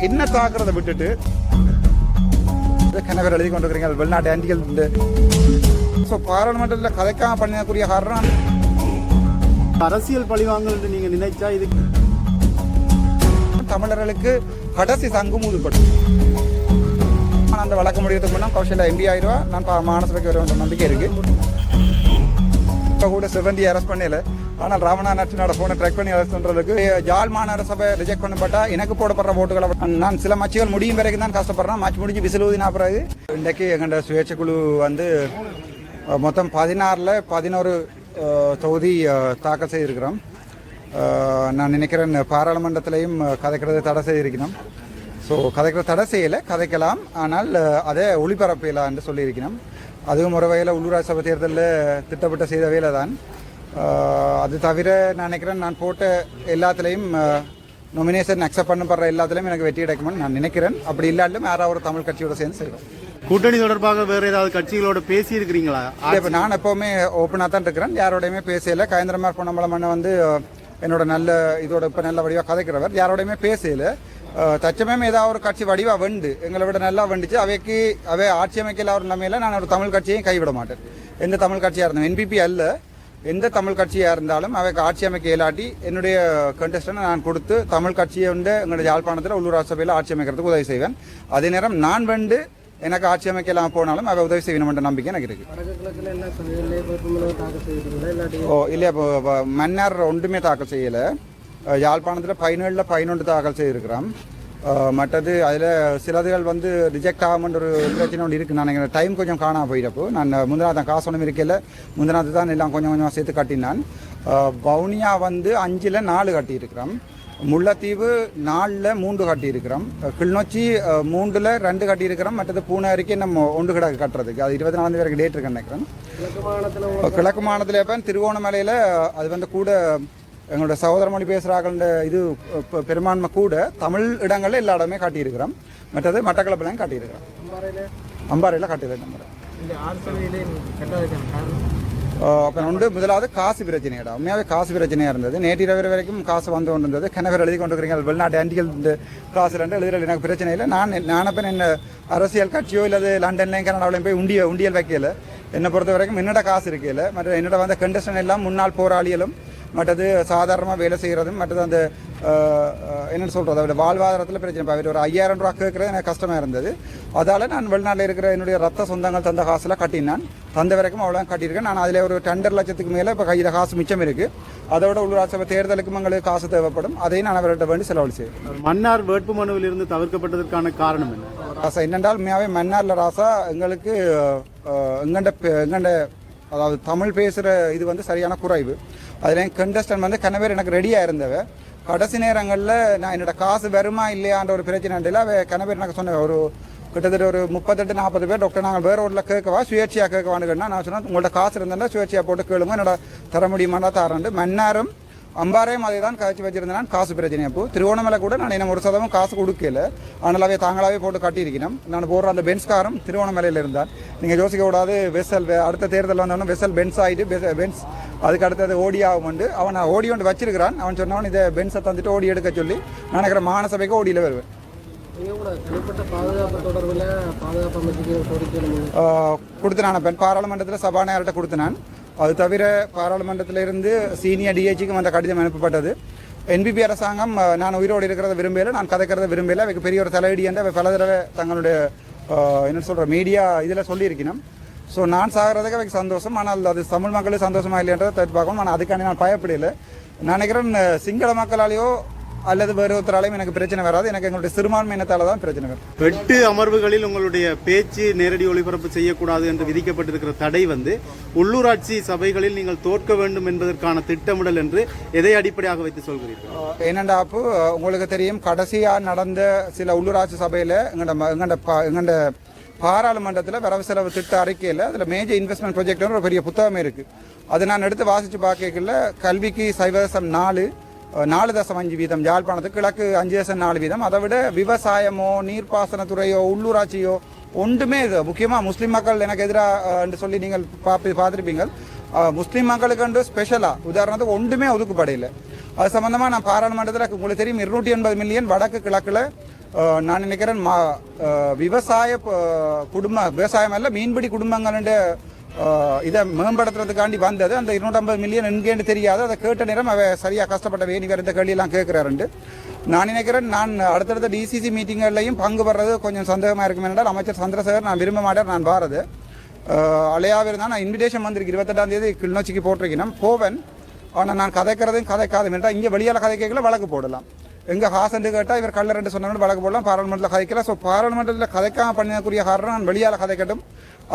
என்ன தாக்குறதை விட்டுட்டு கணவர் எழுதி கொண்டிருக்கிறீங்க. வெளிநாட்டு ஆண்டிகள் உண்டு. ஸோ பாராளுமன்றத்தில் கதைக்காம பண்ணக்கூடிய காரணம் அரசியல் பழிவாங்கல் நீங்க நினைச்சா இது தமிழர்களுக்கு கடைசி சங்கம் மூதுப்படும் அந்த வழக்கு முடியறதுக்கு முன்னா கௌஷல்யா எம்பி ஆயிடுவா. நான் பா- மாநசபைக்கு வர நம்பிக்கை இருக்கு. இப்போ கூட சிவந்தி அரெஸ்ட் பண்ணல. ஆனால் ராமநாத் நட்சனோட போனை ட்ரெக் பண்ணி அரெஸ்ட் ஜால் மாநகர சபை ரிஜெக்ட் பண்ணப்பட்டா எனக்கு போடப்படுற ஓட்டுகளை நான் சில மச்சிகள் முடியும் வரைக்கும் தான் கஷ்டப்படுறேன். மச்சு முடிஞ்சு விசில் ஊதினா பிறகு இன்றைக்கு எங்கள்ட சுயேட்சை குழு வந்து மொத்தம் பதினாறில் பதினோரு தொகுதி தாக்கல் செய்திருக்கிறோம். நான் நினைக்கிறேன் பாராளுமன்றத்திலையும் கதைக்கிறது தடை செய்திருக்கணும். ஸோ கதைக்கிற தடை செய்யலை கதைக்கலாம். ஆனால் அதே அதை ஒளிபரப்பலாம் என்று சொல்லியிருக்கணும். அதுவும் ஒரு வகையில் உள்ளூராட்சி சபை தேர்தலில் திட்டமிட்ட செய்த வேலை தான் அது தவிர நான் நினைக்கிறேன் நான் போட்ட எல்லாத்துலேயும் நொமினேஷன் அக்செப்ட் பண்ணப்படுற எல்லாத்துலேயும் எனக்கு வெற்றி கிடைக்கும்னு நான் நினைக்கிறேன். அப்படி இல்லாட்டிலும் யாராவது ஒரு தமிழ் கட்சியோட சேர்ந்து செய்வோம் கூட்டணி தொடர்பாக வேற ஏதாவது கட்சிகளோட பேசி இருக்கிறீங்களா இப்போ நான் எப்போவுமே ஓப்பனாக தான் இருக்கிறேன். யாரோடையுமே பேசல. கயந்திரமார் பொன்னம்பலம் அண்ணன் வந்து என்னோட நல்ல இதோட இப்போ நல்ல வடிவாக கதைக்கிறவர். யாரோடையுமே பேசல. தற்சமயம் ஏதாவது ஒரு கட்சி வடிவா வெண்டு எங்களை விட நல்லா வெண்டுச்சு. அவைக்கு அவை ஆட்சி அமைக்கல ஒரு நிலைமையில நான் ஒரு தமிழ் கட்சியையும் கைவிட மாட்டேன். எந்த தமிழ் கட்சியாக இருந்தோம் என்பிபி அல்ல. எந்த தமிழ் கட்சியாக இருந்தாலும் அவைக்கு ஆட்சி அமைக்க இயலாட்டி என்னுடைய கண்டெஸ்டனை நான் கொடுத்து தமிழ் கட்சியை வந்து எங்களுடைய யாழ்ப்பாணத்தில் உள்ளூராட்சி சபையில் ஆட்சி அமைக்கிறதுக்கு உதவி செய்வேன். அதே நேரம் நான் வந்து எனக்கு ஆட்சி அமைக்கலாம் போனாலும் அவை உதவி செய்யணும் என்ற நம்பிக்கை எனக்கு இருக்கு. ஓ இல்லையா இப்போ மன்னார் ஒன்றுமே தாக்கல் செய்யலை. யாழ்ப்பாணத்தில் பதினேழில் பதினொன்று தாக்கல் செய்திருக்கிறோம். அஹ், மற்றது அதில் சிலதுகள் வந்து ரிஜெக்ட் ஆகும்ன்ற ஒரு பிரச்சனை ஒன்று இருக்குது நான் எங்கள் டைம் கொஞ்சம் காணாம போயிட்டப்போ நான் முந்தினாவது காசு ஒன்றும் இருக்கையில் முந்தினாவது தான் எல்லாம் கொஞ்சம் கொஞ்சமாக சேர்த்து கட்டினான். அஹ், வவுனியா வந்து அஞ்சில் நாலு கட்டியிருக்கிறோம் முல்லைத்தீவு நாலில் மூன்று கட்டியிருக்கிறோம் கிளிநொச்சி மூன்றில் ரெண்டு கட்டியிருக்கிறோம் மற்றது பூனை வரைக்கும் நம்ம ஒன்று கிடக்கு கட்டுறதுக்கு. அது இருபத்தி நாலாம் தேதி டேட் இருக்குன்னு நினைக்கிறேன். கிழக்கு மாநிலத்தில் இப்போ திருவோணமலையில் அது வந்து கூட எங்களோட சகோதர மொழி பேசுகிறார்கள்ன்ற இது பெரும்பான்மை கூட தமிழ் இடங்களில் எல்லா இடமே காட்டியிருக்கிறோம். மற்றது மட்டக்களப்பிலையும் காட்டியிருக்கிறோம். அம்பாறையில் காட்டியிருக்கேன் நம்ம இந்த ஆறு சதவீதே கட்டாதுக்கான காரணம்? அப்போ உண்டு. முதலாவது காசு பிரச்சனையடா. உண்மையாகவே காசு பிரச்சனையாக இருந்தது. நேற்று இரவு வரைக்கும் காசு வந்து கொண்டு இருந்தது கிணவர் எழுதி கொண்டிருக்கிறீங்க. வெளிநாட்டு ஆண்டிகள் இந்த காசு ரெண்டு எழுதுறது எனக்கு பிரச்சனை இல்லை. நான் நான் அப்போ என்ன அரசியல் கட்சியோ இல்லை லண்டன்லையும் கனடாவிலையும் போய் உண்டிய உண்டியல் வைக்கல. என்னை பொறுத்த வரைக்கும் என்னோட காசு இருக்கையில் மற்ற என்னோட வந்த கண்டஸ்டன் எல்லாம் முன்னாள் போராளிகளும் மற்றது சாதாரணமாக வேலை செய்கிறதும் மற்றது அந்த என்னன்னு சொல்கிறது அதோட வாழ்வாதாரத்தில் பிரச்சனை. இப்போ அவர் ஒரு ஐயாயிரம் ரூபா கேட்குறது எனக்கு கஷ்டமாக இருந்தது. அதால் நான் வெளிநாட்டில் இருக்கிற என்னுடைய ரத்த சொந்தங்கள் தந்த காசில் கட்டினான். தந்த வரைக்கும் அவ்வளோ கட்டியிருக்கேன். நான் அதில் ஒரு ரெண்டரை லட்சத்துக்கு மேலே இப்போ கையில் காசு மிச்சம் இருக்குது அதோட உள்ளூராட்சி சபை தேர்தலுக்கும் எங்களுக்கு காசு தேவைப்படும். அதையும் நான் அவர்கிட்ட வேண்டி செலவழி செய்வேன். மன்னார் வேட்புமனுவில் இருந்து தவிர்க்கப்பட்டதற்கான காரணம் என்ன? ராசா என்னென்றால் உண்மையாகவே மன்னாரில் ராசா எங்களுக்கு எங்கண்ட எங்கண்ட அதாவது தமிழ் பேசுகிற இது வந்து சரியான குறைவு. அதில் கண்டஸ்டன் வந்து கனவேர் எனக்கு ரெடியாக இருந்தவ. கடைசி நேரங்களில் நான் என்னோட காசு வருமா இல்லையான்ற ஒரு பிரச்சனை இல்லை அவ கணவர் எனக்கு சொன்ன ஒரு கிட்டத்தட்ட ஒரு முப்பத்தெட்டு நாற்பது பேர் டாக்டர் நாங்கள் வேறு ஊரில் கேட்கவா சுயேட்சையாக கேட்கவான்னு கேட்டா நான் சொன்னேன் உங்கள்ட்ட காசு இருந்தால் சுயேட்சையாக போட்டு கேளுங்க என்னோட தர முடியுமானா தரேன் மன்னாரும் அம்பாரையும் அதே தான் காய்ச்சி வச்சிருந்தேன். காசு பிரச்சனை அப்போ. திருவோணமலை கூட நான் இன்னும் ஒரு சதவீதம் காசு கொடுக்கல. ஆனால் அவை தாங்களாவே போட்டு கட்டியிருக்கணும். நான் போடுற அந்த பென்ஸ் காரும் திருவோணமலையில் இருந்தான். நீங்கள் யோசிக்க கூடாது வெசல் அடுத்த தேர்தல் வந்தவொடனே வெசல் பென்ஸ் ஆகிட்டு பென்ஸ் அதுக்கு அடுத்தது ஓடி ஆகும் அவன் ஓடி ஒன்று வச்சிருக்கிறான். அவன் சொன்னவன் இதை பென்ஸை தந்துட்டு ஓடி எடுக்க சொல்லி நான் நினைக்கிற மாநசபைக்கு ஓடியில் வருவேன். கொடுத்து நான் பெண் பாராளுமன்றத்தில் சபாநாயகர்கிட்ட கொடுத்து நான். அது தவிர பாராளுமன்றத்திலிருந்து சீனியர் டிஹெச்சிக்கும் அந்த கடிதம் அனுப்பப்பட்டது. என்பிபி அரசாங்கம் நான் உயிரோடு இருக்கிறத விரும்பல நான் கதைக்கிறத விரும்பல அவைக்கு பெரிய ஒரு தலையடி என்று அவை பல தடவை தங்களுடைய என்ன சொல்கிற மீடியா இதில் சொல்லியிருக்கணும். ஸோ நான் சாகிறதுக்கு அவைக்கு சந்தோஷம் ஆனால் அது தமிழ் மக்களுக்கு சந்தோஷமா இல்லைன்றதை பார்க்கணும். ஆனால் அதுக்காண்டி நான் பயப்படல. நான் நினைக்கிறேன் சிங்கள மக்களாலேயோ அல்லது வேறு ஒருத்தராலையும் எனக்கு பிரச்சனை வராது. எனக்கு எங்களுடைய சிறுபான்மை இனத்தால தான் பிரச்சனை வரும். எட்டு அமர்வுகளில் உங்களுடைய பேச்சு நேரடி ஒளிபரப்பு செய்யக்கூடாது என்று விதிக்கப்பட்டிருக்கிற தடை வந்து உள்ளூராட்சி சபைகளில் நீங்கள் தோற்க வேண்டும் என்பதற்கான திட்டமிடல் என்று எதை அடிப்படையாக வைத்து சொல்கிறீர்கள்? என்னண்டா அப்போ? உங்களுக்கு தெரியும் கடைசியாக நடந்த சில உள்ளூராட்சி சபையில் எங்கட பா- எங்கட பாராளுமன்றத்தில் வரவு செலவு திட்ட அறிக்கையில் அதில் மேஜர் இன்வெஸ்ட்மெண்ட் ப்ராஜெக்ட்னு ஒரு பெரிய புத்தகமே இருக்குது அது நான் எடுத்து வாசித்து பார்க்கல கல்விக்கு சைவதசம் நாலு நாலு தசம் அஞ்சு வீதம் யாழ்ப்பாணத்துக்கு கிழக்கு அஞ்சு தசம் நாலு வீதம். அதை விட விவசாயமோ நீர்ப்பாசனத்துறையோ உள்ளூராட்சியோ ஒன்றுமே இது. முக்கியமாக முஸ்லீம் மக்கள் எனக்கு எதிராக என்று சொல்லி நீங்கள் பார்த்து பார்த்துருப்பீங்க முஸ்லீம் மக்களுக்கு ஸ்பெஷலாக உதாரணத்துக்கு ஒன்றுமே ஒதுக்குப்படையில். அது சம்மந்தமாக நான் பாராளுமன்றத்தில் உங்களுக்கு தெரியும் இருநூற்றி எண்பது மில்லியன் வடக்கு கிழக்குல நான் நினைக்கிறேன் மா விவசாய குடும்ப விவசாயம் அல்ல மீன்பிடி குடும்பங்களுடைய இதை மேம்படுத்துறதுக்காண்டி வந்தது. அந்த இருநூற்றம்பது மில்லியன் எங்கேன்னு தெரியாது. அதை கேட்ட நேரம் அவ சரியாக கஷ்டப்பட்ட வேணி வேறு இந்த கேள்வியெல்லாம் கேட்குறாருண்டு. நான் நினைக்கிறேன் நான் அடுத்தடுத்த டிசிசி மீட்டிங்கள்லையும் பங்கு பெறது கொஞ்சம் சந்தேகமாக இருக்கும். என்றால் அமைச்சர் சந்திரசேகர் நான் விரும்ப மாட்டேன் நான் வரது. அலையாவே தான் நான் இன்விடேஷன் வந்திருக்கு. இருபத்தெட்டாம் தேதி கிளிநொச்சிக்கு போட்டிருக்கேன் போவேன். ஆனால் நான் கதைக்கிறதையும் கதைக்காது என்றால் இங்கே வெளியால் கதை கேட்கல வழக்கு போடலாம். எங்கே ஹாசன்ட்டு கேட்டால் இவர் கல்லறண்டு சொன்னாலும் வழக்கு போடலாம். பாராளுமன்றத்தில் கதைக்கல. ஸோ பாராளுமன்றத்தில் கதைக்காம பண்ணக்கூடிய காரணம் நான் வெளியால் கதைக்கட்டும்.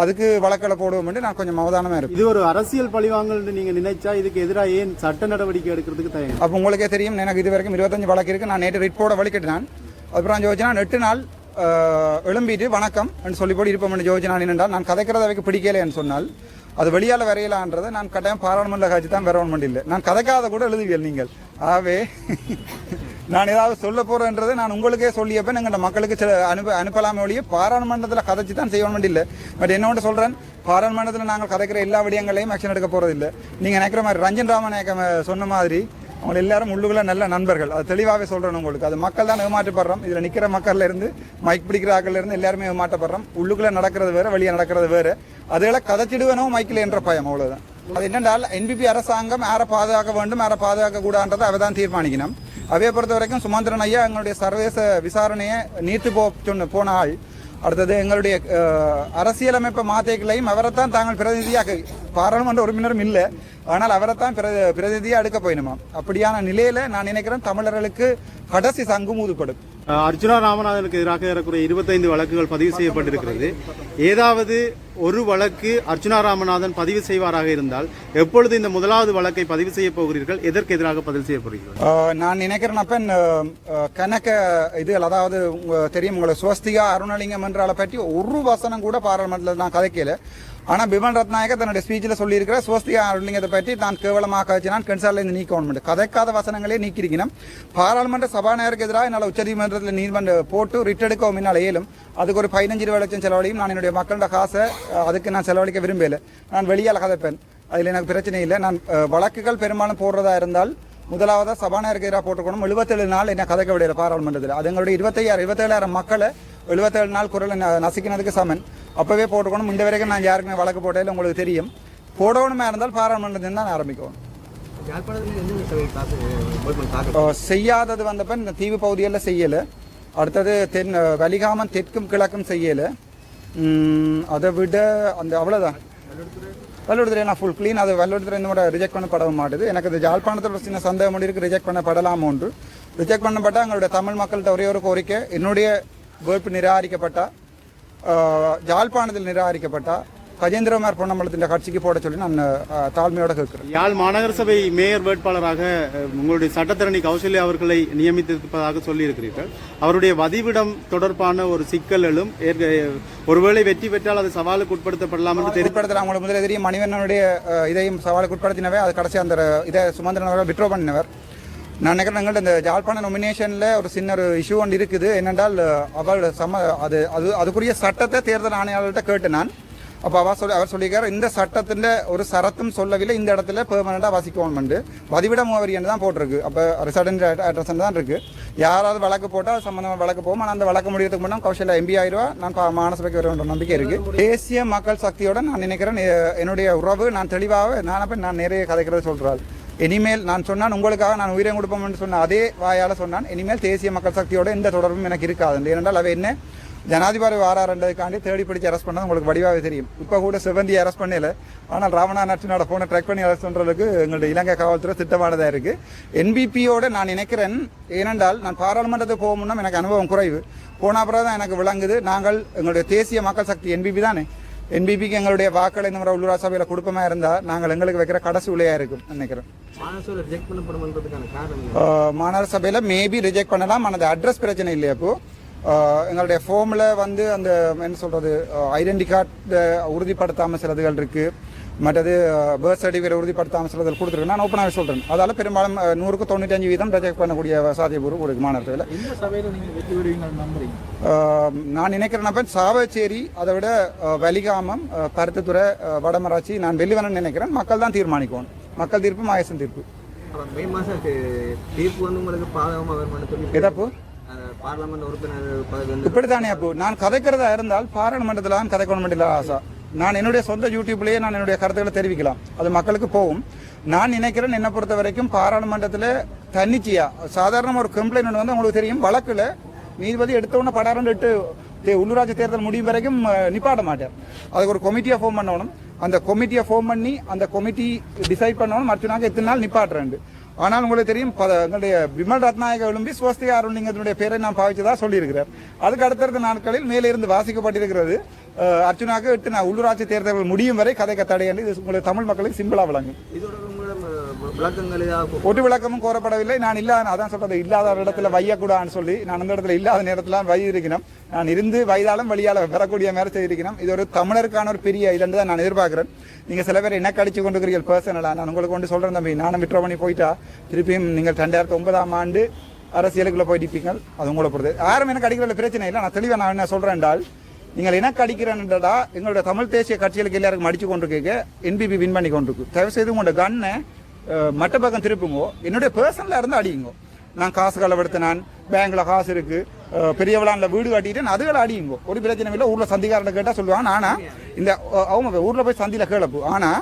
அதுக்கு வழக்கில் போடுவோம் என்று நான் கொஞ்சம் அவதானமாக இருப்பேன். இது ஒரு அரசியல் பழிவாங்கல்னு நீங்க நினைச்சா இதுக்கு எதிராக ஏன் சட்ட நடவடிக்கை எடுக்கிறதுக்கு தயங்க அப்போ உங்களுக்கே தெரியும் எனக்கு இது வரைக்கும் இருபத்தஞ்சு வழக்கு இருக்கு. நான் நேற்று ரிட் போட வழிகட்டினான் அப்புறம் யோசிச்சா எட்டு நாள் எழும்பிட்டு வணக்கம் என்று சொல்லி போட்டு இருப்போம் யோசிச்சு நான் என்னென்றால் நான் கதைக்கிறத வைக்க பிடிக்கலைன்னு சொன்னால் அது வெளியால வரையலான்றதை நான் கட்டாயம் பாராளுமன்ற காட்சி தான் வரவன் இல்லை. நான் கதைக்காத கூட எழுதுவியல் நீங்கள். ஆகவே நான் ஏதாவது சொல்ல போறேன்றதை நான் உங்களுக்கே சொல்லியப்ப எங்கள் மக்களுக்கு சில அனுப்ப அனுப்பலாமே ஒழிய பாராளுமன்றத்தில் கதைச்சு தான் செய்யணும் இல்லை பட் என்ன ஒன்று சொல்கிறேன் பாராளுமன்றத்தில் நாங்கள் கதைக்கிற எல்லா விடயங்களையும் ஆக்ஷன் எடுக்க போறதில்லை நீங்கள் நினைக்கிற மாதிரி ரஞ்சன் ராமநாயக்கம் சொன்ன மாதிரி அவங்க எல்லாரும் உள்ளுக்குள்ள நல்ல நண்பர்கள். அது தெளிவாகவே சொல்கிறேன் உங்களுக்கு. அது மக்கள் தான் ஏமாற்றப்படுறோம். இதில் நிற்கிற மக்கள்ல இருந்து மைக் பிடிக்கிற ஆக்கள் இருந்து எல்லாருமே ஏமாற்றப்படுறோம். உள்ளுக்குள்ள நடக்கிறது வேறு வெளியே நடக்கிறது வேறு. அதில் கதைச்சிடுவேனோ மைக்கில் என்ற பயம் அவ்வளோதான் அது என்னென்றால் என்பிபி அரசாங்கம் யாரை பாதுகாக்க வேண்டும் யாரை பாதுகாக்க கூடாதுன்றதை அவ தான் தீர்மானிக்கணும். அவையை பொறுத்த வரைக்கும் சுமந்திரன் ஐயா எங்களுடைய சர்வதேச விசாரணையை நீத்து போ சொன்ன போன ஆள். அடுத்தது எங்களுடைய அஹ், அரசியலமைப்பு மாத்தைகளையும் அவரைத்தான் தாங்கள் பிரதிநிதியாக பாராளுமன்ற உறுப்பினரும் இல்லை. ஆனால் அவரைத்தான் பிர பிரதிநிதியாக எடுக்க போயினுமா? அப்படியான நிலையில நான் நினைக்கிறேன் தமிழர்களுக்கு கடைசி சங்கு மூதுப்படும் அஹ் அர்ச்சுனா ராமநாதனுக்கு எதிராக ஏறக்குறைய இருபத்தைந்து வழக்குகள் பதிவு செய்யப்பட்டிருக்கிறது. ஏதாவது ஒரு வழக்கு அர்ச்சுனா ராமநாதன் பதிவு செய்வாராக இருந்தால் எப்பொழுது இந்த முதலாவது வழக்கை பதிவு செய்ய போகிறீர்கள்? எதற்கு எதிராக பதிவு செய்ய போகிறீர்கள்? நான் நினைக்கிறேன் அப்ப கணக்க இது அதாவது தெரியும் உங்களை சுவஸ்திகா அருணலிங்கம் என்றால பற்றி ஒரு வசனம் கூட பாராளுமன்றத்தில் நான் கதைக்கல. ஆனால் பிமன் ரத்நாயக தன்னுடைய ஸ்பீச்சில் சொல்லியிருக்கிற சுவஸ்திகா அருணலிங்கத்தை பற்றி நான் கேவலமாக கழிச்சு நான் கன்சார்ல இருந்து நீக்கணும் கதைக்காத வசனங்களே நீக்கிருக்கணும் பாராளுமன்ற சபாநாயகருக்கு எதிராக என்னால் உச்சநீதிமன்றத்தில் நீதிமன்ற போட்டு ரிட்டெடுக்கவும் என்னால் இயலும். அதுக்கு ஒரு பதினஞ்சு இருபது லட்சம் செலவழியும் நான் என்னுடைய மக்களோட காசை அதுக்கு நான் செலவழிக்க விரும்பல. நான் வெளியால் கதைப்பேன். அதில் எனக்கு பிரச்சனை இல்லை. நான் வழக்குகள் பெரும்பாலும் போடுறதா இருந்தால் முதலாவதாக சபாநாயகருக்கு எதிராக போட்டுக்கணும் எழுபத்தேழு நாள் என்ன கதைக்க விடையில பாராளுமன்றத்தில். அது எங்களுடைய இருபத்தையாயிரம் இருபத்தேழாயிரம் மக்களை எழுபத்தேழு நாள் குரலை நசுக்கினதுக்கு சமன். அப்பவே போட்டுக்கணும். இந்த வரைக்கும் நான் யாருக்குமே வழக்கு போட்டதில் உங்களுக்கு தெரியும். போடணுமா இருந்தால் பாராளுமன்றத்தில் தான் ஆரம்பிக்கணும் செய்யாதது வந்தப்ப இந்த தீவு பகுதிகளில் செய்யலை. அடுத்தது தென் வலிகாமன் தெற்கும் கிழக்கும் செய்யலை. அதை விட அந்த அவ்வளோதான் வல்லுடுத்துறை நான் ஃபுல் க்ளீன் அது வல்லுடுத்துறை இந்த மாதிரி ரிஜெக்ட் பண்ணப்பட மாட்டுது. எனக்கு இது ஜாழ்ப்பாணத்தில் சின்ன சந்தேகம் இருக்கு. ரிஜெக்ட் பண்ணப்படலாம் ஒன்று. ரிஜெக்ட் பண்ணப்பட்ட எங்களுடைய தமிழ் மக்கள்கிட்ட ஒரே ஒரு கோரிக்கை. என்னுடைய நிராகரிக்கப்பட்டா அஹ், ஜாழ்ப்பாணத்தில் நிராகரிக்கப்பட்டா கஜேந்திரகுமார் பொன்னம்பலத்தின் கட்சிக்கு போட சொல்லி நான் தாழ்மையோட கேட்கிறேன் யாழ் மாநகர சபை மேயர் வேட்பாளராக உங்களுடைய சட்டத்தரணி கௌசல்யா அவர்களை நியமித்திருப்பதாக சொல்லியிருக்கிறீர்கள் அவருடைய வதிவிடம் தொடர்பான ஒரு சிக்கல்களும் ஏற்க- ஒருவேளை வெற்றி பெற்றால் அது சவாலுக்கு உட்படுத்தப்படலாம் என்று முதல்ல தெரியும் மணிவண்ணனுடைய அஹ், இதையும் சவாலுக்கு உட்படுத்தினவே அது கடைசி அந்த இதை சுமந்திரன் அவர்கள் விட்ரோ பண்ணினவர் நான் நினைக்கிறேன் எங்கள்கிட்ட இந்த ஜாழ்ப்பாண நொமினேஷனில் ஒரு சின்ன ஒரு இஷ்யூ ஒன்று இருக்குது. என்னென்றால் அவள் சம அது அது அதுக்குரிய சட்டத்தை தேர்தல் ஆணையாளர்கிட்ட கேட்டு நான். அப்போ அவர் சொல்லி அவர் சொல்லியிருக்கார் இந்த சட்டத்தின் ஒரு சரத்தும் சொல்லவில்லை இந்த இடத்துல பெர்மனண்டாக வசிக்கணும்னு பதிவிட முகவரி தான் போட்டிருக்கு. அப்போ ரிசர்டன்ட் அட்ரஸ் தான் இருக்குது யாராவது வழக்கு போட்டால் அது வழக்கு போகும். ஆனால் அந்த வழக்கு முடியறதுக்கு முன்னாடி கௌஷல எம்பி ஆயிடுவா நான் மானசபைக்கு வர வேண்டிய நம்பிக்கை இருக்கு. தேசிய மக்கள் சக்தியோட நான் நினைக்கிறேன் என்னுடைய உறவு நான் தெளிவாக நான் அப்போ நான் நிறைய கதைக்கிறத சொல்கிறாள் இனிமேல் நான் சொன்னான் உங்களுக்காக நான் உயிரை கொடுப்போம்னு சொன்ன அதே வாயால் சொன்னான். இனிமேல் தேசிய மக்கள் சக்தியோட எந்த தொடர்பும் எனக்கு இருக்காது. ஏனென்றால் அவ என்ன? ஜனாதிபதி வாராருன்றதுக்காண்டி தேடி பிடிச்சி அரெஸ்ட் பண்ணது உங்களுக்கு வடிவாகவே தெரியும். இப்போ கூட சிவந்தி அரெஸ்ட் பண்ணல. ஆனால் ராவணா நட்சனோட போனை ட்ரெக் பண்ணி அரெஸ்ட் பண்ணுறதுக்கு எங்களுடைய இலங்கை காவல்துறை திட்டமானதாக இருக்குது என்பிபியோட நான் நினைக்கிறேன் ஏனென்றால் நான் பாராளுமன்றத்துக்கு போக முன்னும் எனக்கு அனுபவம் குறைவு. போன அப்புறம் தான் எனக்கு விளங்குது நாங்கள் எங்களுடைய தேசிய மக்கள் சக்தி என்பிபி தானே. என்பிபிக்கு எங்களுடைய வாக்களை இந்த முறை உள்ளூரா சபையில் கொடுப்பமா இருந்தால் நாங்கள் எங்களுக்கு வைக்கிற கடைசி உலையாக இருக்கும் நினைக்கிறேன். மாநகர சபையில் மேபி ரிஜெக்ட் பண்ணலாம். ஆனால் அட்ரஸ் பிரச்சனை இல்லையா இப்போ? ஆஹ் எங்களுடைய ஃபோமில் வந்து அந்த என்ன சொல்கிறது ஐடென்டி கார்டு உறுதிப்படுத்தாமல் சிலதுகள் இருக்குது மற்றது பர்த் சர்டிஃபிகேட் உறுதிப்படுத்தாமல் சிலதுகள் கொடுத்துருக்கு நான் ஓப்பனாகவே சொல்கிறேன் அதால் பெரும்பாலும் நூறுக்கு தொண்ணூத்தஞ்சு வீதம் ரிஜெக்ட் பண்ணக்கூடிய சாத்தியபூர்வம் ஒரு மாநகர சபையில் இந்த சபையில நீங்க வெற்றி விடுவீங்கன்னு நம்புறீங்க? ஆஹ் நான் நினைக்கிறேன் சாவச்சேரி அதை விட வலிகாமம் பருத்தித்துறை வடமராட்சி நான் வெளிவரன்னு நினைக்கிறேன். மக்கள் தான் தீர்மானிக்கணும். மக்கள் தீர்ப்பு மாயசன் தீர்ப்பு. மே மாதம் தீர்ப்பு வந்து உங்களுக்கு பாதகமாக வருமானு சொல்லி எதப்போ பார்லமெண்ட் உறுப்பினர் இப்படித்தானே அப்போ? நான் கதைக்கிறதா இருந்தால் பாராளுமன்றத்தில் தான் கதைக்கணும் ஆசை. நான் என்னுடைய சொந்த யூடியூப்லேயே நான் என்னுடைய கருத்துக்களை தெரிவிக்கலாம். அது மக்களுக்கு போகும். நான் நினைக்கிறேன் என்னை பொறுத்த வரைக்கும் பாராளுமன்றத்தில் தன்னிச்சையா சாதாரண ஒரு கம்ப்ளைண்ட் ஒன்று வந்து உங்களுக்கு தெரியும். வழக்கில் நீதிபதி எடுத்தவொடனே உடனே படாரண்டு இட்டு தே- உள்ளூராட்சி தேர்தல் முடியும் வரைக்கும் நிப்பாட மாட்டார். அதுக்கு ஒரு கமிட்டியை ஃபார்ம் பண்ணணும். அந்த கமிட்டியை ஃபார்ம் பண்ணி அந்த கமிட்டி டிசைட் பண்ணணும். மற்ற நாங்கள் எத்தனை நாள் நிப்பாட்டுறேன் ஆனால் உங்களுக்கு தெரியும் எங்களுடைய விமல் ரத்நாயக விளம்பி ஸ்வஸ்திகா அருண்லிங்கத்தினுடைய பேரை நான் பாவிச்சதாக சொல்லியிருக்கிறார். அதுக்கு அடுத்தடுத்த நாட்களில் மேலே இருந்து வாசிக்கப்பட்டிருக்கிறது அஹ், அர்ச்சுனாக்கு எட்டு நான் உள்ளூராட்சி தேர்தல்கள் முடியும் வரை கதை கத்தடை இது உங்களுக்கு தமிழ் மக்களுக்கு சிம்பிளாக விளங்கும். இதோட விளக்கங்கள் ஏதாவது ஒட்டு விளக்கமும் கோரப்படவில்லை. நான் இல்லாத அதான் சொல்றது. இல்லாத ஒரு இடத்துல வையக்கூடாதுன்னு சொல்லி நான் அந்த இடத்துல இல்லாத நேரத்தில் வை இருக்கணும் நான் இருந்து வயதாலும் வழியால பெறக்கூடிய மாதிரி செய்திருக்கணும். இது ஒரு தமிழருக்கான ஒரு பெரிய இதுன்னு தான் நான் எதிர்பார்க்குறேன். நீங்கள் சில பேர் என்ன கடிச்சு கொண்டிருக்கிறீர்கள் பர்சனலாக நான் உங்களுக்கு கொண்டு சொல்கிறேன் தம்பி. நானும் விட்ரோ பண்ணி போயிட்டா திருப்பியும் நீங்கள் ரெண்டாயிரத்தி ஒன்பதாம் ஆண்டு அரசியலுக்குள்ளே போயிட்டு அது உங்களை பொறுத்து. யாரும் எனக்கு அடிக்கிறதுல பிரச்சனை இல்லை. நான் தெளிவாக நான் என்ன சொல்கிறேன் என்றால் நீங்கள் என்ன கடிக்கிறேன்டா எங்களுடைய தமிழ் தேசிய கட்சிகளுக்கு எல்லாருக்கும் அடிச்சு கொண்டிருக்கீங்க. என்பிபி வின் பண்ணி கொண்டிருக்கு. தயவு செய்து உங்களோட கண்ணை மட்ட பக்கம் திருப்புங்கோ என்னுடைய பர்சனலாக இருந்து அடியுங்கோ நான் காசு களவெடுத்து நான் பேங்க்கில் காசு இருக்கு பெரியவளான்ல வீடு கட்டிட்டு நான் அதுகளை அடியுங்கோ ஒரு பிரச்சனை இல்லை ஊரில் சந்திக்காரில் கேட்டால் சொல்லுவான் ஆனால் இந்த அவங்க ஊரில் போய் சந்தியில் கேளப்பு ஆனால்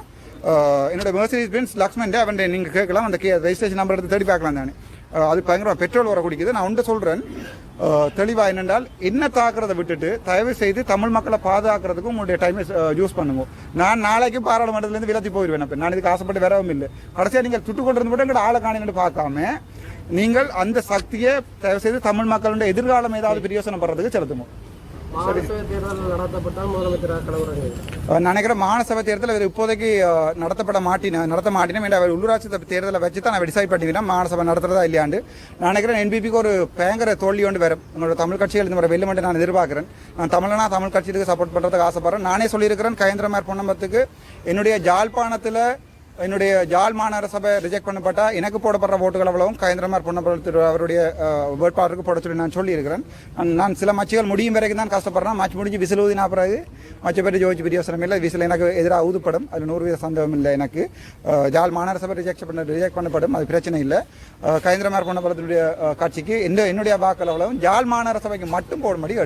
என்னோட மெர்சரிஸ் பென்ஸ் லக்ஷ்மன் அவன் நீங்கள் கேட்கலாம் அந்த கே ரெஜிஸ்ட்ரேஷன் நம்பர் எடுத்து தேடி பார்க்கலாம் தானே அது பயங்கரமாக பெட்ரோல் வர குடிக்குது. நான் ஒன்று சொல்கிறேன் தெளிவாக என்னென்றால் என்ன தாக்குறதை விட்டுட்டு தயவு செய்து தமிழ் மக்களை பாதுகாக்கிறதுக்கு உங்களுடைய டைமை யூஸ் பண்ணுங்க. நான் நாளைக்கு பாராளுமன்றத்திலேருந்து விலத்தி போயிடுவேன் அப்போ. நான் இதுக்கு ஆசைப்பட்டு வரவும் இல்லை. கடைசியாக நீங்கள் சுட்டு கொண்டு இருந்து கூட ஆளை காணின்னு பார்க்காம நீங்கள் அந்த சக்தியை தயவு செய்து தமிழ் மக்களுடைய எதிர்காலம் ஏதாவது பிரயோசனப்படுறதுக்கு செலுத்துங்க. நினைக்கிறேன் மாநசபை தேர்தல் இவர் இப்போதைக்கு நடத்தப்பட மாட்டின நடத்த மாட்டினேன் ஏன்னா அவர் உள்ளூராட்சி தேர்தலை வச்சு தான் நான் டிசைட் பண்ணிக்கிறேன் மாநசபை நடத்துறதா இல்லையாண்டு. நான் நினைக்கிறேன் என்பிபிக்கு ஒரு பயங்கர தோல்வி ஒன்று வரும். உங்களோட தமிழ் கட்சிகள் இந்த மாதிரி வெல்லுமெண்ட் நான் எதிர்பார்க்கிறேன். நான் தமிழனா தமிழ் கட்சிகளுக்கு சப்போர்ட் பண்ணுறதுக்கு ஆசைப்படுறேன். நானே சொல்லியிருக்கிறேன் கயந்திரமார் பொன்னம்பத்துக்கு என்னுடைய ஜாழ்ப்பாணத்தில் என்னுடைய ஜாழ் மாநகர சபை ரிஜெக்ட் பண்ணப்பட்டா எனக்கு போடப்படுற ஓட்டுகள் அவ்வளவும் கயந்திரமார் பொன்னப்பல் அவருடைய வேட்பாளருக்கு போட சொல்லி நான் சொல்லியிருக்கிறேன். நான் சில மச்சுகள் முடியும் வரைக்கும் தான் கஷ்டப்படுறேன். மச்சு முடிஞ்சு விசில் ஊதினா பிறகு மச்ச பேர் ஜோதிச்சு பிரியோசனம் இல்லை. விசில் எனக்கு எதிராக ஊதுப்படும். அது நூறு வீத சந்தேகம் இல்லை எனக்கு. ஜாழ் மாநகர சபை ரிஜெக்ட் பண்ண ரிஜெக்ட் பண்ணப்படும். அது பிரச்சனை இல்லை. கயந்திரமார் பொன்னப்பலத்தினுடைய கட்சிக்கு இந்த என்னுடைய வாக்கள் அவ்வளவும் ஜாழ் மாநகர சபைக்கு மட்டும் போடும்படி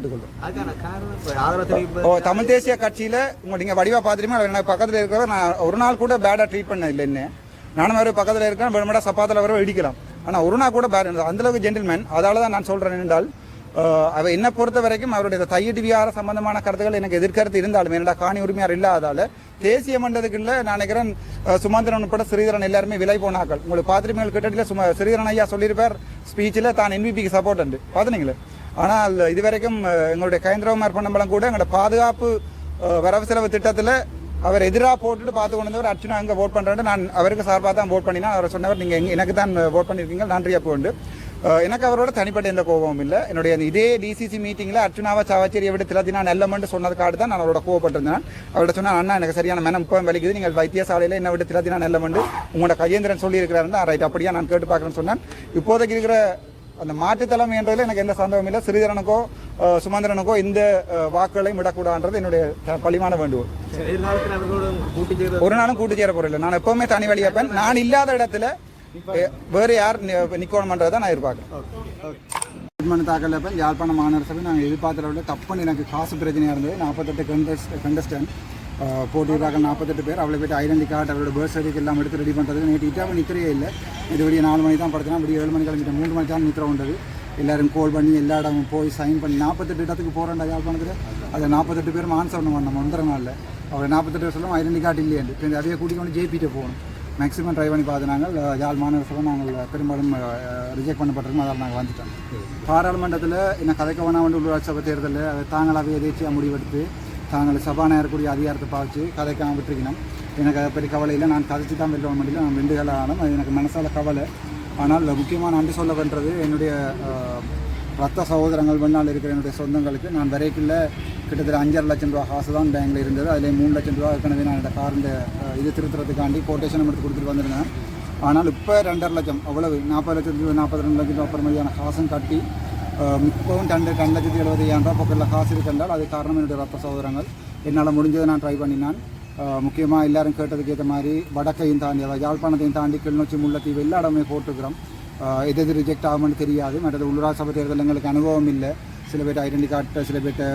ஓ தமிழ் தேசிய கட்சியில உங்க நீங்க வடிவா பாத்துருமே எனக்கு பக்கத்துல இருக்கிற நான் ஒரு நாள் கூட பேடா ட்ரீட் பண்ண இல்லை என்ன? நானும் வேறு பக்கத்தில் இருக்கேன் வெறுமடா சப்பாத்தில் வர இடிக்கலாம். ஆனால் ஒருனா கூட பேட் அந்தளவுக்கு ஜென்டில்மேன் அதால் தான் நான் சொல்கிறேன் என்றால் அஹ், அவ என்ன பொறுத்த வரைக்கும் அவருடைய தையீட்டு விகார சம்பந்தமான கருத்துக்கள் எனக்கு எதிர்கருத்து இருந்தாலும் என்னடா காணி உரிமையார் இல்லாதால தேசிய மன்றத்துக்குள்ள நான் நினைக்கிறேன் சுமந்திரன் உட்பட ஸ்ரீதரன் எல்லாருமே விலை போனாக்கள் உங்களுக்கு பாத்திரமே கிட்டத்தில் சும ஸ்ரீதரன் ஐயா சொல்லியிருப்பார் ஸ்பீச்சில் தான் என்பிபிக்கு சப்போர்ட் உண்டு. பார்த்துனீங்களே ஆனால் இதுவரைக்கும் எங்களுடைய கயந்திரகுமார் பொன்னம்பலம் கூட எங்களோட பாதுகாப்பு வரவு செலவு திட்டத்தில் அவர் எதிராக போட்டுட்டு பார்த்து கொண்டு வந்தவர் அர்ச்சனா அங்கே ஓட் பண்ணுறாரு நான் அவருக்கு சார்பாக தான் ஓட் பண்ணினா அவர் சொன்னவர் நீங்கள் எனக்கு தான் ஓட் பண்ணியிருக்கீங்க நன்றி அப்போ உண்டு. எனக்கு அவரோட தனிப்பட்ட எந்த கோபமும் இல்லை. என்னுடைய அந்த இதே டிசிசி மீட்டிங்கில் அர்ச்சனாவை சாவச்சேரியை விட திலத்தினா நல்லமன்று சொன்னதுக்காக தான் நான் அவரோட கோவப்பட்டிருந்தேன். அவர்கிட்ட சொன்னால் அண்ணா எனக்கு சரியான மனம் இப்போ வலிக்குது. நீங்கள் வைத்தியசாலையில் என்ன விட திலத்தினா நல்லமன்று உங்களோட கையேந்திரன் சொல்லியிருக்கிறாருன்னா ரைட் அப்படியே நான் கேட்டு பார்க்குறேன்னு சொன்னேன். இப்போதைக்கு இருக்கிற அந்த மாற்றுத் தலைமை என்றதில் எனக்கு எந்த சந்தேகமும் இல்லை. ஸ்ரீதரனுக்கோ அஹ், சுமந்திரனுக்கோ இந்த வாக்குகளையும் விடக்கூடாதுன்றது என்னுடைய பழிவான வேண்டுகோள். ஒரு நாளும் கூட்டு சேர போறதில்லை. நான் எப்பவுமே தனி வழியாப்பேன் நான் இல்லாத இடத்துல வேறு யார் நிக்கணுமன்றதை நான் எதிர்பார்க்கிறேன். மனு தாக்கல் யாழ்ப்பாணம் மாநகர சபை நாங்கள் எதிர்பார்த்த விட தப்புன்னு எனக்கு காசு பிரச்சனையாக இருந்தது. நாற்பத்தெட்டு கண்டஸ்ட் கண்டஸ்டன்ட் போட்டிருக்காங்க நாற்பத்தெட்டு பேர் அவளை போய்ட்டு ஐடென்டி கார்டு அவரோட பர்த் சர்டிஃபிகேட் எல்லாம் எடுத்து ரெடி பண்ணுறதுக்கு நேற்று இட்டாவை நிற்கிறே இல்லை இது விடிய நாலு மணி தான் படுத்தினா விடிய ஏழு மணி கிளம்பிட்டு மூணு மணி தான் நிற்கிற உண்டது எல்லாரும் கால் பண்ணி எல்லா இடமும் போய் சைன் பண்ணி நாற்பத்தெட்டு இடத்துக்கு போகிறேன்டா யாழ்ப்பாணத்தில் அதில் நாற்பத்தெட்டு பேர் ஆன்சர் பண்ண ஒன்றரை நாளில் அவர் நாற்பத்தெட்டு வருஷம் ஐடென்டி கார்டு இல்லையாண்டு இப்போ இந்த அதையே கூட்டிக் கொண்டு ஜேபிட்ட போகணும் மேக்ஸிமம் ட்ரை பண்ணி பார்த்து நாங்கள் யாழ் மாநகர நாங்கள் பெரும்பாலும் ரிஜெக்ட் பண்ணப்பட்டிருக்கோம் அதால் நாங்கள் வந்துட்டோம் பாராளுமன்றத்தில் என்ன கதைக்க வேணாம் உள்ளூராட்சி சபை தேர்தலில் அதை தாங்களாகவே எதேச்சியாக முடிவெடுத்து தாங்கள் சபாநாயகக்கூடிய அதிகாரத்தை பாவிச்சு கதைக்காமல் விட்டுருக்கணும். எனக்கு அதை பற்றி கவலை இல்லை. நான் கதைச்சு தான் வெல்ல முடியல நான் ரெண்டு கால அது எனக்கு மனசால் கவலை. ஆனால் முக்கியமாக நன்றி சொல்ல பண்ணுறது என்னுடைய ரத்த சகோதரங்கள் வெண்ணால் இருக்கிற என்னுடைய சொந்தங்களுக்கு. நான் வரைக்குள்ள கிட்டத்தட்ட அஞ்சரை லட்சம் ரூபா காசு தான் பேங்கில் இருந்தது. அதில் மூணு லட்சம் ரூபா ஏற்கனவே நான் இந்த கார் இந்த இது திருத்துறதுக்காண்டி கோட்டேஷன் எடுத்து கொடுத்துட்டு வந்திருந்தேன். ஆனால் இப்போ ரெண்டரை லட்சம் அவ்வளவு நாற்பது லட்சத்துக்கு நாற்பத்தி ரெண்டு லட்சம் அப்புறமேயான காசும் கட்டி அஹ், இப்போவும் ரெண்டு ரெண்டு லட்சத்தி எழுபது ஐயாயிரம் ரூபா பக்கத்தில் காசு இருக்கின்றால் அது காரணம் என்னுடைய ரத்த சோதரங்கள் என்னால் முடிஞ்சதை நான் ட்ரை பண்ணினான் முக்கியமாக எல்லாரும் கேட்டதுக்கு ஏற்ற மாதிரி வடக்கையும் தாண்டி அதாவது யாழ்ப்பாணத்தையும் தாண்டி கிளிநொச்சி முல்லைத்தீவு எல்லா இடமே போட்டுக்கிறோம் எது எது ரிஜெக்ட் ஆகும்னு தெரியாது மற்றது உள்ளூராட்சி சபை தேர்தல் எங்களுக்கு அனுபவம் இல்லை சில பேர் ஐடென்டி கார்டு சில பேர்கிட்ட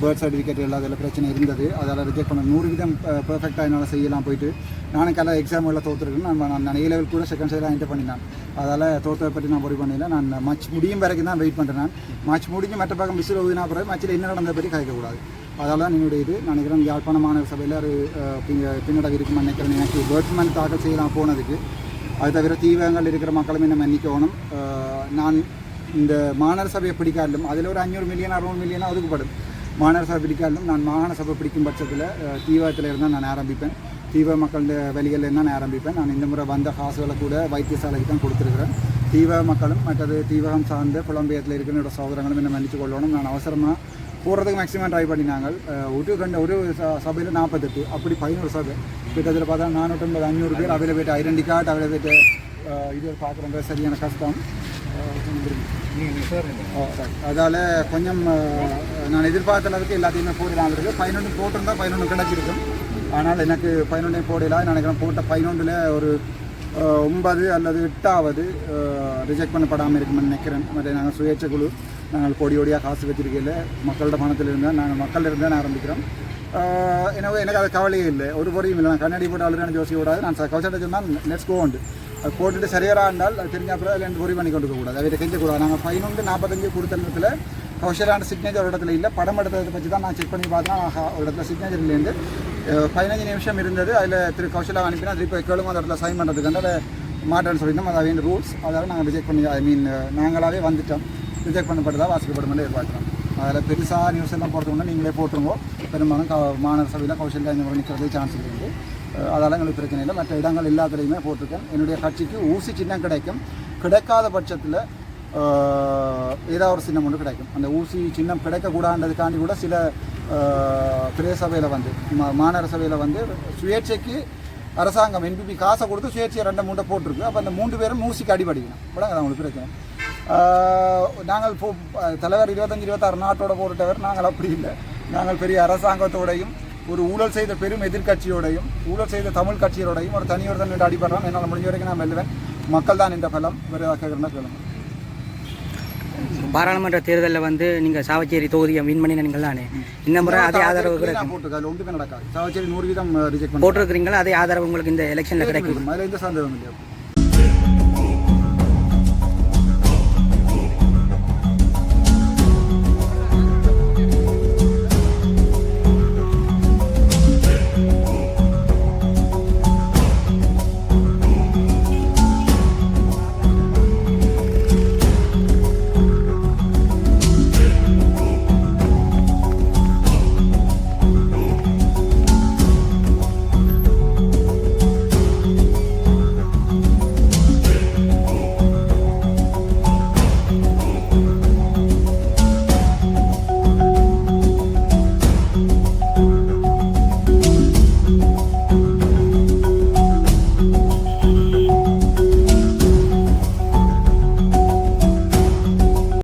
பேர்த் சர்டிஃபிகேட் இல்லாத பிரச்சனை இருந்தது அதால் ரிஜெக்ட் பண்ண நூறு விதம் பெர்ஃபெக்டாக என்னால் செய்யலாம் போயிட்டு நானும் கல எக்ஸாமில் தோற்றுருக்கேன் நான் நான் நான் ஏ லெவல் கூட செகண்ட் சைடாக என்டர் பண்ணினேன் அதால் தோற்றதை பற்றி நான் பொறி பண்ணல நான் மச் முடியும் வரைக்கும் தான் வெயிட் பண்ணுறேன் நான் மச் முடிஞ்சு மற்ற பக்கம் மிஸ்ஸில் ஊதினா பிறகு மச்சில் என்ன நடந்ததை பற்றி கதைக்கக்கூடாது அதால் தான் என்னுடைய இது நினைக்கிறேன் யாழ்ப்பாண மாணவர் சபையில் ஒரு அஹ், பின்ன- இருக்குன்னு நினைக்கிறேன் எனக்கு வேட்புமனு தாக்கல் செய்யலாம் போனதுக்கு அது தவிர தீவிரங்கள் இருக்கிற மக்களும் என்ன மன்னிக்கணும் அஹ், நான் இந்த மாநகர சபையை பிடிக்காலும் அதில் ஒரு அஞ்சூறு மில்லியன் அறுநூறு மில்லியனாக ஒதுக்கப்படும். மாநகர சபை பிடிக்காலும் நான் மாகாண சபை பிடிக்கும் பட்சத்தில் தீவிரத்தில் இருந்தால் நான் ஆரம்பிப்பேன். தீவிர மக்களுடைய வழிகளில் இருந்தால் நான் ஆரம்பிப்பேன். நான் இந்த முறை வந்த காசுகளை கூட வைத்தியசாலைக்கு தான் கொடுத்துருக்குறேன். தீவிர மக்களும் மற்றது தீவகம் சார்ந்த புலம்பெயர்த்தில் இருக்கிற என்னோட சகோதரங்களும் என்ன மன்னிச்சு கொள்ளணும். நான் அவசரமாக போகிறதுக்கு மேக்ஸிமம் ட்ரை பண்ணினாங்க. ஒரு கண்ட ஒரு சபையில் நாற்பத்தெட்டு அப்படி பதினோரு சபை. கிட்டத்தட்ட பார்த்தா நானூற்றம்பது அஞ்சூறு பேர் அவையில் போய்ட்டு ஐடென்டி கார்டு அவையில் போய்ட்டு இது பார்க்குறவங்க சரியான கஷ்டம். அதால் கொஞ்சம் நான் எதிர்பார்த்த அளவுக்கு எல்லாத்தையுமே போடலாம். இருக்குது பதினொன்று போட்டிருந்தா பதினொன்று கிடச்சிருக்கும். ஆனால் எனக்கு பதினொன்றே போடலாம் நான் நினைக்கிறேன் போட்ட பதினொன்றில் ஒரு ஒன்பது அல்லது எட்டாவது ரிஜெக்ட் பண்ணப்படாமல் இருக்கும்னு நினைக்கிறேன். மற்ற நாங்கள் சுயேட்சை குழு. நாங்கள் கோடி கோடியாக காசு வச்சிருக்கையில் மக்களோட பணத்தில் இருந்தால் நாங்கள் மக்கள் இருந்தால் ஆரம்பிக்கிறோம். எனவே எனக்கு அது கவலையே இல்லை. ஒரு பொறியும் இல்லை. நான் கண்ணாடி போட்டு அழுதான ஜோசி விடாது நான் கவசத்தை சொன்னால் லெட்ஸ் கோ உண்டு அது போட்டுட்டு சரியாரா இருந்தால் அது தெரிஞ்ச அப்புறம் அதில் ரெண்டு பொறி பண்ணி கொண்டு கூடாது அதை கெஞ்சக்கூடாது நாங்கள் பதினொன்று நாற்பத்தஞ்சு கொடுத்த இடத்துல கௌஷலான சிக்னேச்சர் ஒரு இடத்துல இல்லை. படம் எடுத்ததை பற்றி தான் நான் செக் பண்ணி பார்த்தா ஒரு இடத்துல சிக்னேச்சர் இல்லைன்னு பதினஞ்சு நிமிஷம் இருந்தது. அதில் திரு கௌஷலா அனுப்பினா திருப்பி கேளுங்க. அந்த இடத்துல சைன் பண்ணுறதுக்கு அதை மாட்டேன்னு சொல்லியிருந்தோம் அது அவங்க ரூல்ஸ் அதாவது நாங்கள் ரிஜெக்ட் பண்ணி ஐ மீன் நாங்களாகவே வந்துட்டோம். ரிஜெக்ட் பண்ணப்பட்டதாக வாசிக்கப்படும் என்று எதிர்பார்க்குறோம். அதில் பெருசாக நியூஸ் எல்லாம் போடுறதுக்கு நீங்களே போட்டுருங்க. பெரும்பாலும் க மாணவர் சபையில் கௌசல்யா இந்த முறை நிற்கிறது சான்ஸ் இருக்குது அதெல்லாம் எங்களுக்கு பிரச்சனை இல்லை. மற்ற இடங்கள் எல்லாத்துலேயுமே போட்டிருக்கேன். என்னுடைய கட்சிக்கு ஊசி சின்னம் கிடைக்கும். கிடைக்காத பட்சத்தில் ஏதாவது ஒரு சின்னம் ஒன்று கிடைக்கும். அந்த ஊசி சின்னம் கிடைக்கக்கூடாதுன்றதுக்காண்டி கூட சில ஆஹ், சபையில் வந்து மா- மாநகர சபையில் வந்து சுயேட்சைக்கு அரசாங்கம் என்பிபி காசை கொடுத்து சுயேட்சையை ரெண்டு மூண்டை போட்டிருக்கு. அப்போ அந்த மூன்று பேரும் ஊசிக்கு அடிபடிக்கணும். கூட உங்களுக்கு பிரச்சனை. நாங்கள் இப்போ தலைவர் இருபத்தஞ்சு இருபத்தாறு நாட்டோட போட்டவர் நாங்கள் அப்படி இல்லை. நாங்கள் பெரிய அரசாங்கத்தோடையும் ஒரு ஊழல் செய்த பெரும் எதிர்க்கட்சியோடையும் ஊழல் செய்த தமிழ் கட்சியோடையும் ஒரு தனியொரு தான் நின்று அடிபடுறோம் என்னால் முடிஞ்ச வரைக்கும் நான் வெல்லுவேன் மக்கள் தான் இந்த பலம். வேறு கேட்குறேன்னா கேளுங்க பாராளுமன்ற தேர்தலில் வந்து நீங்கள் சாவச்சேரி தொகுதியை வின் பண்ணின நீங்கள் தானே? இந்த முறை அதே ஆதரவு கிடைக்கும். போட்டுருக்கு அதில் ஒன்றுமே நடக்காது. சாவச்சேரி நூறு வீதம் ரிஜெக்ட் போட்டிருக்கிறீங்களா? அதே ஆதரவு உங்களுக்கு இந்த எலெக்ஷனில் கிடைக்கும் அதில் எந்த சந்தேகம் இல்லையா?